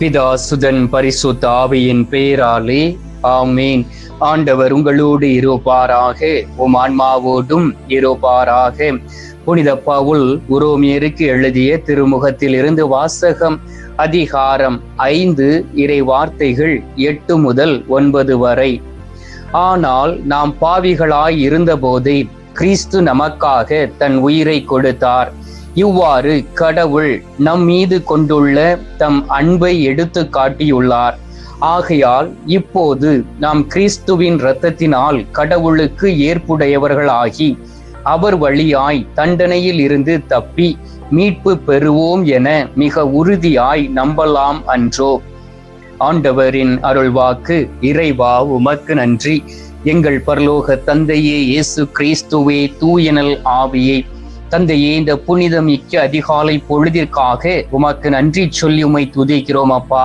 பிதா சுதன் பரிசுத்த ஆவியின் பேராலே. ஆமீன். ஆண்டவர் உங்களோடு இருப்பாராக. உம் ஆன்மாவோடும் இருப்பாராக. புனித பவுல் உரோமியருக்கு எழுதிய திருமுகத்தில் இருந்து வாசகம் அதிகாரம் ஐந்து இறை வார்த்தைகள் எட்டு முதல் ஒன்பது வரை. ஆனால் நாம் பாவிகளாய் இருந்தபோதே கிறிஸ்து நமக்காக தன் உயிரை கொடுத்தார். இவ்வாறு கடவுள் நம் மீது கொண்டுள்ள தம் அன்பை எடுத்து காட்டியுள்ளார். ஆகையால் இப்போது நாம் கிறிஸ்துவின் இரத்தத்தினால் கடவுளுக்கு ஏற்புடையவர்களாகி அவர் வழியாய் தண்டனையில் இருந்து தப்பி மீட்பு பெறுவோம் என மிக உறுதியாய் நம்பலாம் அன்றோ. ஆண்டவரின் அருள்வாக்கு இறைவா உமக்கு நன்றி. எங்கள் பரலோக தந்தையே இயேசு கிறிஸ்துவே தூயனல் ஆவியை. தந்தையே இந்த புனிதம் மிக்க அதிகாலை பொழுதிற்காக உமக்கு நன்றி சொல்லி உமை துதிக்கிறோம் அப்பா.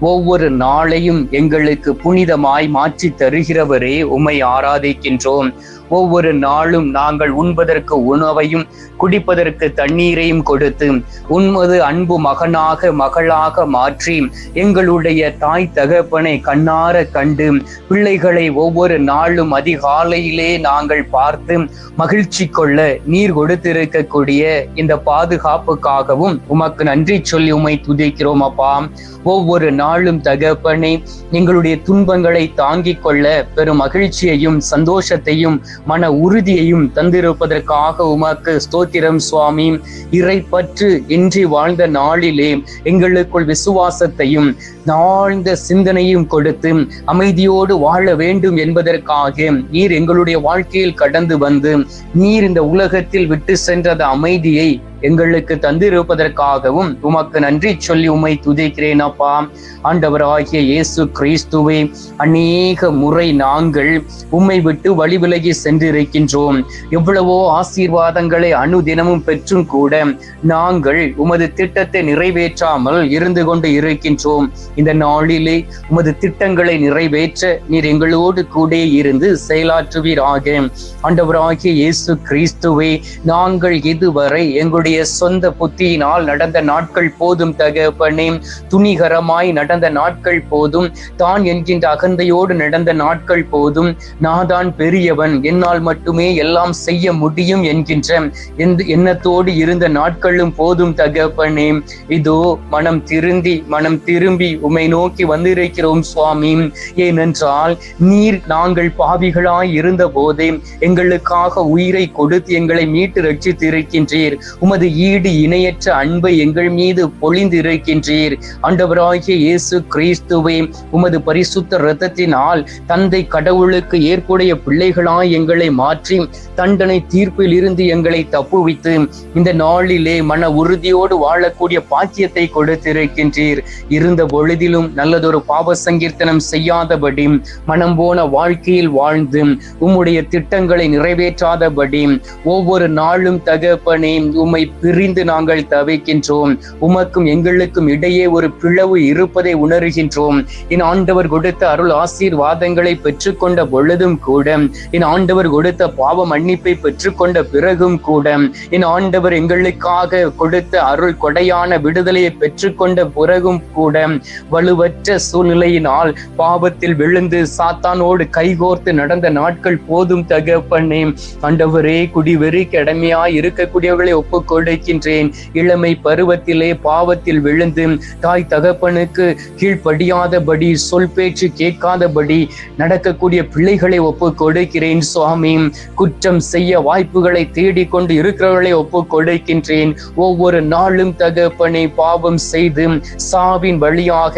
ஒவ்வொரு நாளையும் எங்களுக்கு புனிதமாய் மாற்றி தருகிறவரே உமை ஆராதிக்கின்றோம். ஒவ்வொரு நாளும் நாங்கள் உண்பதற்கு உணவையும் குடிப்பதற்கு தண்ணீரையும் கொடுத்து உண்மது அன்பு மகனாக மகளாக மாற்றி எங்களுடைய தாய் தகப்பனை கண்ணார கண்டு பிள்ளைகளை ஒவ்வொரு நாளும் அதிகாலையிலே நாங்கள் பார்த்து மகிழ்ச்சி கொள்ள நீர் கொடுத்திருக்கக்கூடிய இந்த பாதுகாப்புக்காகவும் உமக்கு நன்றி சொல்லி உமை துதிக்கிறோம் அப்பா. ஒவ்வொரு நாளும் தகப்பனை எங்களுடைய துன்பங்களை தாங்கிக் கொள்ள பெரும் மகிழ்ச்சியையும் சந்தோஷத்தையும் மன உறுதியையும் தந்திருப்பதற்காக உமக்கு ஸ்தோத்திரம் சுவாமி. இறை பற்று இன்றி வாழ்ந்த நாளிலே எங்களுக்குள் விசுவாசத்தையும் நாழ்ந்த சிந்தனையும் கொடுத்து அமைதியோடு வாழ வேண்டும் என்பதற்காக நீர் எங்களுடைய வாழ்க்கையில் கடந்து வந்து நீர் இந்த உலகத்தில் விட்டு சென்றது அமைதியை எங்களுக்கு தந்திருப்பதற்காகவும் உமக்கு நன்றி சொல்லி உமை துதிக்கிறேன் அப்பா. ஆண்டவராகிய இயேசு கிறிஸ்துவை அநேக முறை நாங்கள் உம்மை விட்டு வழி விலகி சென்றிருக்கின்றோம். எவ்வளவோ ஆசீர்வாதங்களை அனுதினமும் பெற்றும் கூட நாங்கள் உமது திட்டத்தை நிறைவேற்றாமல் இருந்து கொண்டு இருக்கின்றோம். இந்த நாளிலே உமது திட்டங்களை நிறைவேற்ற நீர் எங்களோடு கூட இருந்து செயலாற்றுவீராக. ஆண்டவராகிய இயேசு கிறிஸ்துவை நாங்கள் இதுவரை எங்களுடைய சொந்த புத்தியினால் நடந்த நாட்கள் போதும் தகப்பனே. துணிகரமாய் நடந்த நாட்கள் போதும். தான் என்கின்ற அகந்தையோடு நடந்த நாட்கள் போதும். நான் தான் பெரியவன். என்னால் மட்டுமே எல்லாம் செய்ய முடியும் என்கின்ற எண்ணத்தோடு இருந்த நாட்களும் போதும் தகப்பனே. இதோ மனம் திருந்தி மனம் திரும்பி உமை நோக்கி வந்திருக்கிறோம் சுவாமி. ஏனென்றால் நீர் நாங்கள் பாவிகளாய் இருந்த போதே எங்களுக்காக உயிரை கொடுத்து எங்களை மீட்டு ரட்சித்திருக்கின்றீர். உமது உமது ஈடு இணையற்ற அன்பை எங்கள் மீது பொழிந்திருக்கின்றீர். ஆண்டவராகிய இயேசு கிறிஸ்துவே உமது பரிசுத்த இரத்தத்தினால் தந்தை கடவுளுக்கு ஏற்புடைய பிள்ளைகளாய் எங்களை மாற்றி தண்டனை தீர்ப்பில் இருந்து எங்களை தப்புவித்து இந்த நாளிலே மன உறுதியோடு வாழக்கூடிய பாக்கியத்தை கொடுத்திருக்கின்றீர். இருந்த பொழுதிலும் நல்லதொரு பாவ சங்கீர்த்தனம் செய்யாதபடி மனம் போன வாழ்க்கையில் வாழ்ந்து உம்முடைய திட்டங்களை நிறைவேற்றாதபடி ஒவ்வொரு நாளும் தகப்பனே உம்மை பிரிந்து நாங்கள் தவிக்கின்றோம். உமக்கும் எங்களுக்கும் இடையே ஒரு பிளவு இருப்பதை உணர்கின்றோம். என் ஆண்டவர் கொடுத்த அருள் ஆசீர்வாதங்களை பெற்றுக்கொண்ட பொழுதும் கூட என் ஆண்டவர் கொடுத்த பாவ மன்னிப்பை பெற்றுக்கொண்ட பிறகும் கூட என் ஆண்டவர் எங்களுக்காக கொடுத்த அருள் கொடையான விடுதலையை பெற்றுக்கொண்ட பிறகும் கூட வலுவற்ற சூழ்நிலையினால் பாவத்தில் விழுந்து சாத்தானோடு கைகோர்த்து நடந்த நாட்கள் போதும் தகப்பனே. ஆண்டவரே குடிவெறி கடமையாய் இருக்கக்கூடியவர்களை ஒப்புக் கொடுக்கின்றேன். இளமை பருவத்திலே பாவத்தில் விழுந்து தாய் தகப்பனுக்கு கீழ்ப்படியாதபடி சொல் பேச்சு கேட்காதபடி நடக்கக்கூடிய பிள்ளைகளை ஒப்பு கொடுக்கிறேன் சுவாமி. குற்றம் செய்ய வாய்ப்புகளை தேடிக்கொண்டு இருக்கிறவர்களை ஒப்பு கொடுக்கின்றேன். ஒவ்வொரு நாளும் தகப்பனை பாவம் செய்து சாவின் வழியாக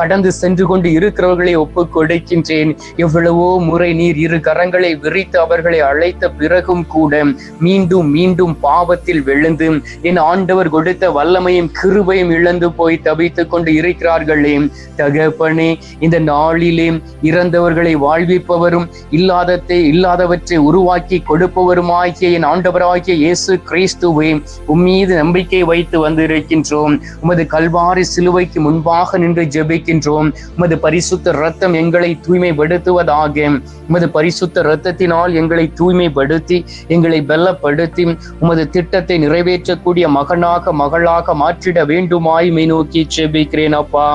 கடந்து சென்று கொண்டு இருக்கிறவர்களை ஒப்பு கொடுக்கின்றேன். எவ்வளவோ முறை நீர் இரு கரங்களை விரித்து அவர்களை அழைத்த பிறகும் கூட மீண்டும் மீண்டும் பாவத்தில் விழுந்து என் ஆண்டவர் கொடுத்த வல்லமையும் கிருபையும் இழந்து போய் தவித்துக் கொண்டு இருக்கிறார்களே. தகப்பனே இந்த நாளிலே இறந்தவர்களை வாழ்விப்பவரும் இல்லாதத்தை இல்லாதவற்றை உருவாக்கி கொடுப்பவருமாகிய என் ஆண்டவராகிய இயேசு கிறிஸ்துவை உம்மீது நம்பிக்கை வைத்து வந்திருக்கின்றோம். உமது கல்வாரி சிலுவைக்கு முன்பாக நின்று ஜெபிக்கின்றோம். உமது பரிசுத்த ரத்தம் எங்களை தூய்மைப்படுத்துவதாக. உமது பரிசுத்த ரத்தத்தினால் எங்களை தூய்மைப்படுத்தி எங்களை பலப்படுத்தி உமது திட்டத்தை நிறைவே நிறைவேற்றக்கூடிய மகனாக மகளாக மாற்றிட வேண்டுமாய் மை நோக்கி செபிக்கிறேன் அப்பா.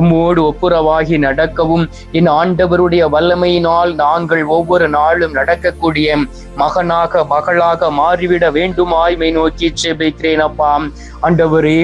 உம்மோடு ஒப்புரவாகி நடக்கவும் என் ஆண்டவருடைய வல்லமையினால் நாங்கள் ஒவ்வொரு நாளும் நடக்கக்கூடிய மகனாக மகளாக மாறிவிட வேண்டுமாய் மை நோக்கி செபிக்கிறேன் அப்பா. ஆண்டவரே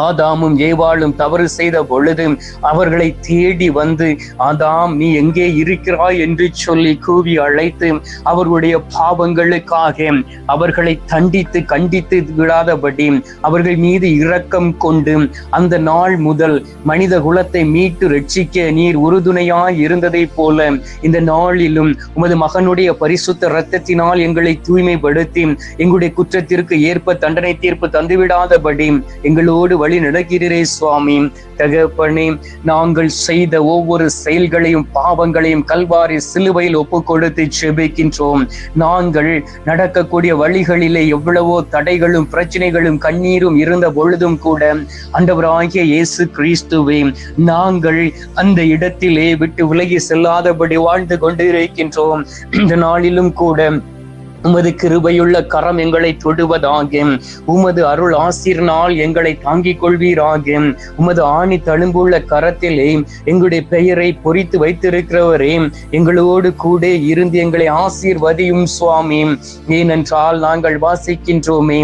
ஆதாமும் ஏவாளும் தவறு செய்த பொழுது அவர்களை தேடி வந்து ஆதாம் நீ எங்கே இருக்கிறாய்? என்று சொல்லி கூவி அழைத்து அவர்களுடைய பாவங்களுக்காக அவர்களை தண்டித்து கண்டித்து விடாதபடி அவர்கள் மீது இரக்கம் கொண்டு அந்த நாள் முதல் மனித குலத்தை மீட்டு ரட்சிக்க நீர் உறுதுணையாய் இருந்ததைப் போல இந்த நாளிலும் உமது மகனுடைய பரிசுத்த இரத்தத்தினால் எங்களை தூய்மைப்படுத்தி எங்களுடைய குற்றத்திற்கு ஏற்ப தண்டனை தீர்ப்பு தந்துவிடாதபடி எங்களோடு வழி நடக்கிறீரே சுவாமி. தகப்பனே நாங்கள் செய்த ஒவ்வொரு செயல்களையும் பாவங்களையும் கல்வாரி சிலுவையில் ஒப்பு கொடுத்து செபிக்கின்றோம். நாங்கள் நடக்கக்கூடிய வழிகளிலே எவ்வளவோ தடைகளும் பிரச்சனைகளும் கண்ணீரும் இருந்த பொழுதும் கூட அண்டவராகிய இயேசு கிறிஸ்துவே நாங்கள் அந்த இடத்திலே விட்டு விலகி செல்லாதபடி வாழ்ந்து கொண்டிருக்கின்றோம். இந்த நாளிலும் கூட உமது கிருபையுள்ள கரம் எங்களை தொடுவதாகும் உமது அருள் ஆசிர்னால் எங்களை தாங்கிக் கொள்வீராகும் உமது ஆணி தழும்புள்ள கரத்திலே எங்களுடைய பெயரை பொறித்து வைத்திருக்கிறவரே எங்களோடு கூட இருந்து எங்களை ஆசீர்வதியும் சுவாமி. ஏனென்றால் நாங்கள் வாசிக்கின்றோமே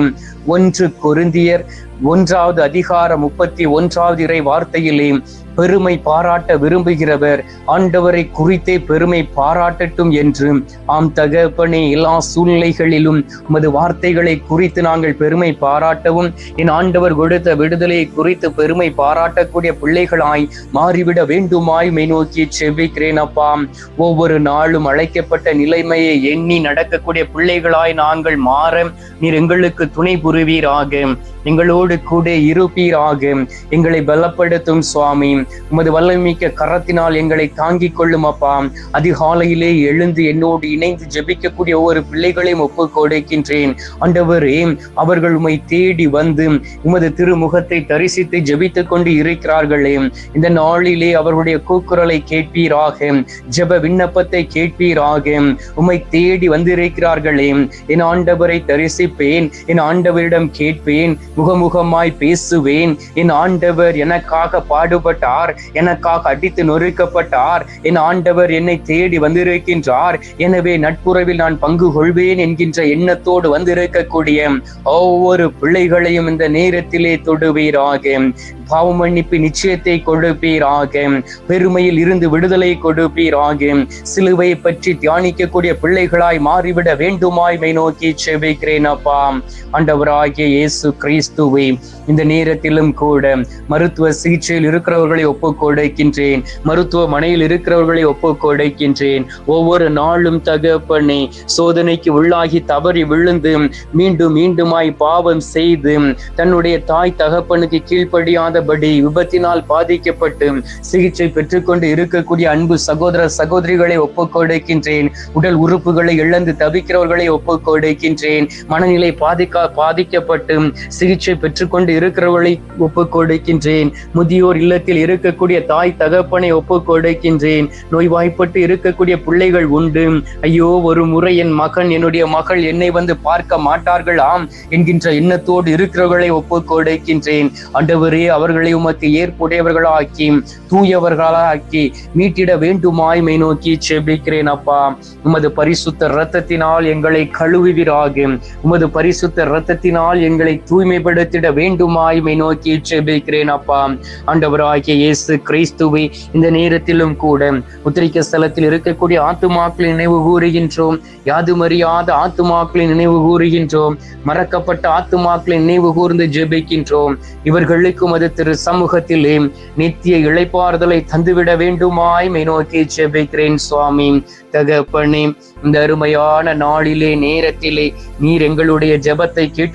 ஒன்று கொருந்தியர் ஒன்றாவது அதிகாரம் முப்பத்தி ஒன்றாவது இறை வார்த்தையிலே பெருமை பாராட்ட விரும்புகிறவர் ஆண்டவரை குறித்தே பெருமை பாராட்டட்டும் என்று. ஆம் தகப்பனே எல்லா சூழ்நிலைகளிலும் உமது வார்த்தைகளை குறித்து நாங்கள் பெருமை பாராட்டவும் என் ஆண்டவர் கொடுத்த விடுதலையை குறித்து பெருமை பாராட்டக்கூடிய பிள்ளைகளாய் மாறிவிட வேண்டுமாய் மை நோக்கி செவ்விக்கிறேன் அப்பா. ஒவ்வொரு நாளும் அழைக்கப்பட்ட நிலைமையை எண்ணி நடக்கக்கூடிய பிள்ளைகளாய் நாங்கள் மாற நீர் எங்களுக்கு துணை புரிவீராக எங்களோடு கூட இருப்பீராக. எங்களை பலப்படுத்தும் சுவாமி. உமது வல்லமிக்க கரத்தினால் எங்களை தாங்கிக் கொள்ளும் அப்பா. அதிகாலையிலே எழுந்து என்னோடு இணைந்து ஜெபிக்கக்கூடிய ஒவ்வொரு பிள்ளைகளையும் ஒப்பு கொடுக்கின்றேன். ஆண்டவரே அவர்கள் உமை தேடி வந்து உமது திருமுகத்தை தரிசித்து ஜெபித்துக் கொண்டு இருக்கிறார்களே. இந்த நாளிலே அவர்களுடைய கூக்குரலை கேட்பீராக. ஜெப விண்ணப்பத்தை கேட்பீராக. உமை தேடி வந்திருக்கிறார்களே. என் ஆண்டவரை தரிசிப்பேன். என் ஆண்டவர் ஆண்டவரிடம் கேட்பேன் முகமுகமாய் பேசுவேன். என் ஆண்டவர் எனக்காக பாடுபட்டார் எனக்காக அடித்து நொறுக்கப்பட்டார். என் ஆண்டவர் என்னை தேடி வந்திருக்கின்றார். எனவே நட்புறவில் நான் பங்கு கொள்வேன் என்கின்ற எண்ணத்தோடு வந்திருக்கக்கூடிய ஒவ்வொரு பிள்ளைகளையும் இந்த நேரத்திலே தொடுவீராக. பாவ மன்னிப்பு நிச்சயத்தை கொடுப்பீராக. பெருமையில் இருந்து விடுதலை கொடுப்பீராக. சிலுவை பற்றி தியானிக்கக்கூடிய பிள்ளைகளாய் மாறிவிட வேண்டுமாய் மை நோக்கி செபிக்கிறேன் அப்பா. ஆண்டவர் ஆண்டவராகிய இயேசு கிறிஸ்துவை இந்த நேரத்திலும் கூட மருத்துவ சிகிச்சையில் இருக்கிறவர்களை ஒப்பு கொடுக்கின்றேன் மருத்துவமனையில் இருக்கிறவர்களை ஒப்பு கொடுக்கின்றேன் ஒவ்வொரு நாளும் தகப்பனை சோதனைக்கு உள்ளாகி தவறி விழுந்து மீண்டும் மீண்டுமாய் பாவம் செய்து தன்னுடைய தாய் தகப்பனுக்கு கீழ்ப்படியாதபடி விபத்தினால் பாதிக்கப்பட்டு சிகிச்சை பெற்றுக்கொண்டு இருக்கக்கூடிய அன்பு சகோதர சகோதரிகளை ஒப்புக் கொடுக்கின்றேன் உடல் உறுப்புகளை இழந்து தவிக்கிறவர்களை ஒப்புக் கொடுக்கின்றேன் மனநிலை பாதிக்கா பாதிக்கப்பட்டு சிகிச்சை பெற்றுக்கொண்டு இருக்கிறவர்களை ஒப்பு கொடுக்கின்றேன். முதியோர் இல்லத்தில் இருக்கக்கூடிய தாய் தகப்பனை ஒப்பு கொடுக்கின்றேன். நோய்வாய்ப்பட்டு இருக்கக்கூடிய பிள்ளைகள் உண்டு. ஐயோ ஒரு முறை என் மகன் என்னுடைய மகள் என்னை வந்து பார்க்க மாட்டார்கள் ஆம் என்கின்ற எண்ணத்தோடு இருக்கிறவர்களை ஒப்பு கொடுக்கின்றேன். ஆண்டவரே அவர்களை உமக்கு ஏற்புடையவர்களாக்கி தூயவர்களாக்கி மீட்டிட வேண்டுமாய் மை நோக்கி செபிக்கிறேன் அப்பா. உமது பரிசுத்த இரத்தத்தினால் எங்களை கழுவுவீராக. உமது பரிசுத்த இரத்தத்தினால் எங்களை தூய்மைப்படுத்திட வேண்டுமாய் நோக்கி செபிக்கிறேன் அப்பா. ஆண்டவராகிய இயேசு கிறிஸ்துவை இந்த நேரத்திலும் கூட உத்திரிக்க ஸ்தலத்தில் இருக்கக்கூடிய ஆத்துமாக்களை நினைவு கூறுகின்றோம். யாதுமறியாத ஆத்துமாக்களை நினைவு கூறுகின்றோம். மறக்கப்பட்ட ஆத்துமாக்களை நினைவு கூர்ந்து ஜெபிக்கின்றோம். இவர்களுக்கும் அது திரு சமூகத்திலே நித்திய இழைப்பாறுதலை தந்துவிட வேண்டுமாய் நோக்கி ஜெபிக்கிறேன் சுவாமி. தகப்பனே இந்த அருமையான நாளிலே நேரத்திலே நீர் எங்களுடைய ஜெபத்தை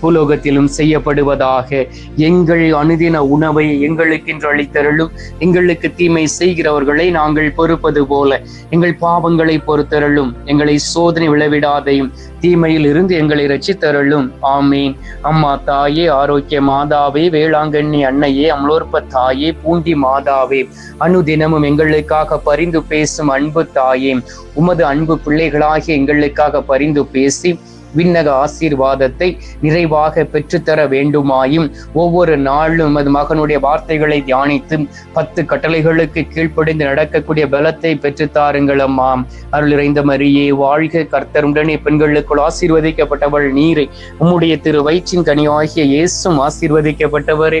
பூலோகத்திலும் செய்யப்படுவதாக எங்கள் அனுதின உணவை எங்களுக்கு என்று அளித்தருளும். எங்களுக்கு தீமை செய்கிறவர்களை நாங்கள் பொறுப்பது போல எங்கள் பாவங்களை பொறுத்தருளும். எங்களை சோதனை விளைவிடாதையும் தீமையில் இருந்து எங்களை ரட்சித்தருளும் ஆமீன். அம்மா தாயே ஆரோக்கிய மாதாவே வேளாங்கண்ணி அன்னையே அம்லோற்ப தாயே பூண்டி மாதாவே அனுதினமும் எங்களுக்காக பரிந்து பேசும் அன்பு தாயே உமது அன்பு பிள்ளைகளாகிய எங்களுக்காக பரிந்து பேசி விண்ணக ஆசீர்வாதத்தை நிறைவாக பெற்றுத்தர வேண்டுமாயும் ஒவ்வொரு நாளும் அது மகனுடைய வார்த்தைகளை தியானித்து பத்து கட்டளைகளுக்கு கீழ்ப்படிந்து நடக்கக்கூடிய பலத்தை பெற்றுத்தாருங்கள் அம்மா. அருள் இறைந்த மரியே வாழ்க கர்த்தருடனே பெண்களுக்குள் ஆசீர்வதிக்கப்பட்டவள் நீரை. உம்முடைய திரு வயிற்றின் கனியாகிய இயேசும் ஆசீர்வதிக்கப்பட்டவரே.